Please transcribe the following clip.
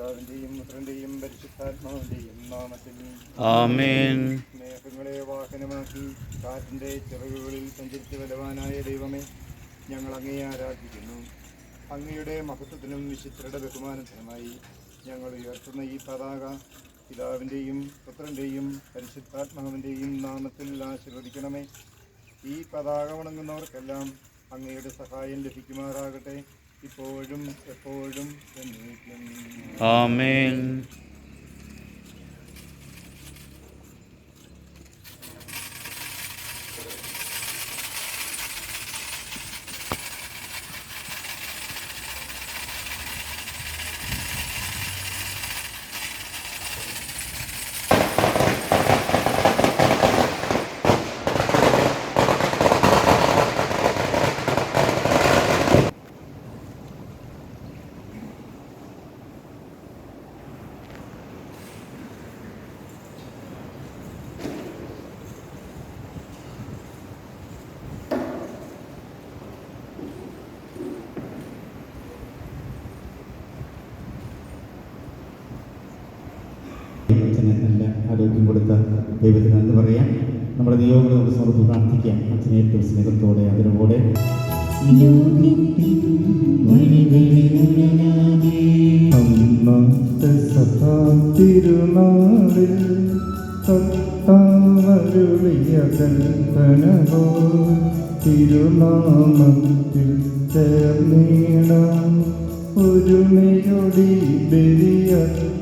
പിതാവിന്റെയും പുത്രന്റെയും പരിശുദ്ധാത്മാവിന്റെയും നാമത്തിൽ ആമേൻ. മേഘങ്ങളെ വാഹനമാക്കി കാറ്റിന്റെ ചിറകുകളിൽ സഞ്ചരിച്ച് ബലവാനായ ദൈവമേ ഞങ്ങൾ അങ്ങയെ ആരാധിക്കുന്നു. അങ്ങയുടെ മഹത്വത്തിനും വിശുദ്ധരുടെ ബഹുമാനത്തിനുമായി ഞങ്ങൾ ഉയർത്തുന്ന ഈ പതാക പിതാവിന്റെയും പുത്രന്റെയും പരിശുദ്ധാത്മാവിന്റെയും നാമത്തിൽ ആശീർവദിക്കണമേ. ഈ പതാക വണങ്ങുന്നവർക്കെല്ലാം അങ്ങയുടെ സഹായം ലഭിക്കുമാറാകട്ടെ. ഇപ്പോഴും എപ്പോഴും എന്നേക്കും ആമേൻ ദൈവത്തിന് നന്ദി പറയാം നമ്മുടെ നിയോഗങ്ങളോട് സമർപ്പിച്ച് പ്രാർത്ഥിക്കാം. അച്ഛനെ ഏറ്റവും സ്നേഹത്തോടെ അതിനോടെ അന്നത്തെ സഭാതിരുനാളിൽ കർത്താവരുളിയ കൽപ്പനകോ തിരുനാമത്തിൽ ബലിയർപ്പിക്കാം